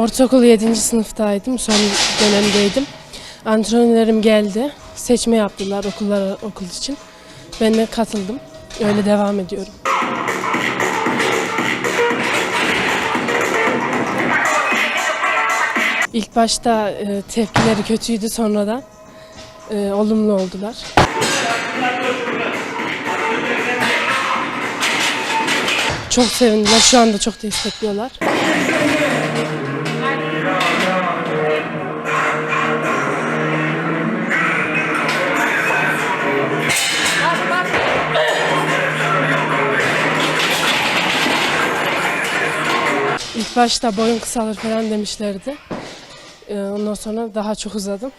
Ortaokul 7. sınıftaydım. Son dönemdeydim. Antrenörlerim geldi. Seçme yaptılar okullar okul için. Ben de katıldım. Öyle devam ediyorum. İlk başta e, tepkileri kötüydü sonradan e, olumlu oldular. Çok sevindiler. Şu anda çok destekliyorlar. İlk başta boyun kısalır falan demişlerdi. Ee, Ondan sonra daha çok uzadım.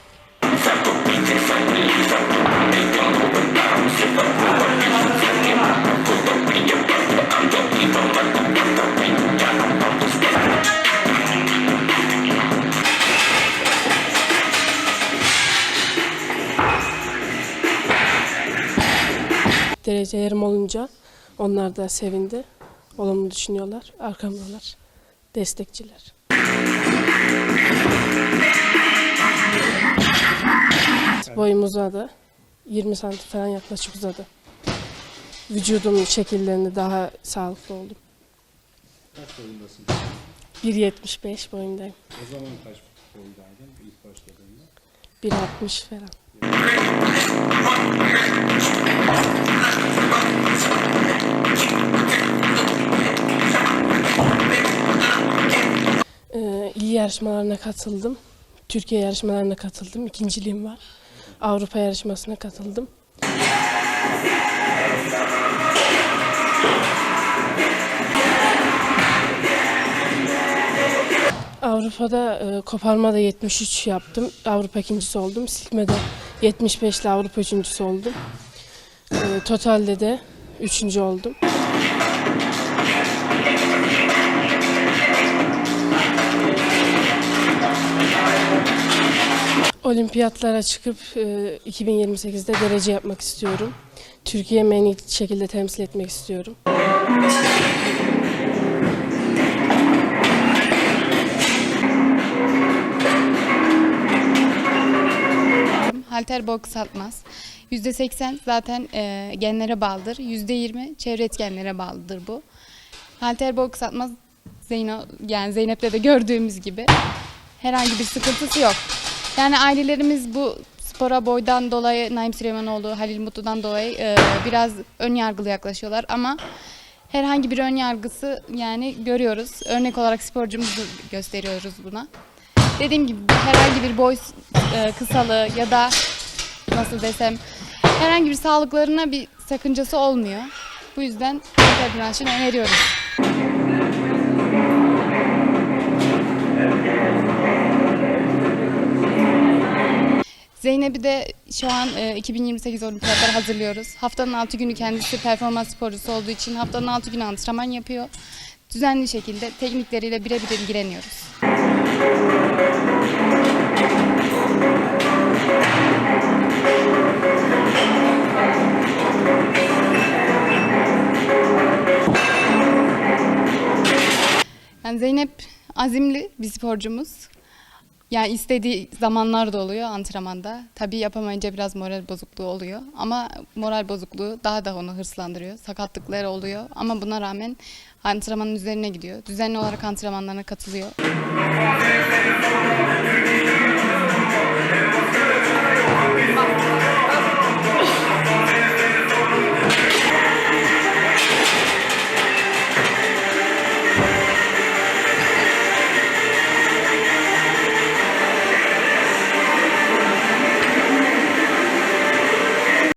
Derecelerim olunca onlar da sevindi. Olumlu düşünüyorlar. Arkamdalar. Destekçiler. Boyum uzadı. 20 santim falan yaklaşık uzadı. Vücudum şekillerini daha sağlıklı oldum. Kaç boyundasın? 1.75 boyundayım. O zaman kaç boyundaydın ilk başladığında? 1.60 falan. İl yarışmalarına katıldım. Türkiye yarışmalarına katıldım. İkinciliğim var. Avrupa yarışmasına katıldım. Avrupa'da e, koparmada 73 yaptım. Avrupa ikincisi oldum. Silkmede 75 ile Avrupa üçüncüsü oldum. E, totalde de üçüncü oldum. Olimpiyatlara çıkıp e, 2028'de derece yapmak istiyorum. Türkiye'mi en iyi şekilde temsil etmek istiyorum. Halter boy kısaltmaz. %80 zaten e, genlere bağlıdır. %20 çevre etkenlere bağlıdır bu. Halter boy kısaltmaz Zeyno, yani Zeynep'te de gördüğümüz gibi herhangi bir sıkıntısı yok. Yani ailelerimiz bu spora boydan dolayı Naim Süleymanoğlu, Halil Mutlu'dan dolayı e, biraz ön yargılı yaklaşıyorlar ama herhangi bir ön yargısı yani görüyoruz. Örnek olarak sporcumuzu gösteriyoruz buna. Dediğim gibi herhangi bir boy e, kısalığı ya da nasıl desem herhangi bir sağlıklarına bir sakıncası olmuyor. Bu yüzden halter branşını öneriyoruz. Zeynep'i de şu an e, 2028 olimpiyatlara hazırlıyoruz. Haftanın 6 günü kendisi performans sporcusu olduğu için haftanın 6 günü antrenman yapıyor. Düzenli şekilde teknikleriyle birebir ilgileniyoruz. Yani Zeynep azimli bir sporcumuz. Yani istediği zamanlar da oluyor antrenmanda. Tabii yapamayınca biraz moral bozukluğu oluyor. Ama moral bozukluğu daha da onu hırslandırıyor. Sakatlıkları oluyor. Ama buna rağmen antrenmanın üzerine gidiyor. Düzenli olarak antrenmanlarına katılıyor.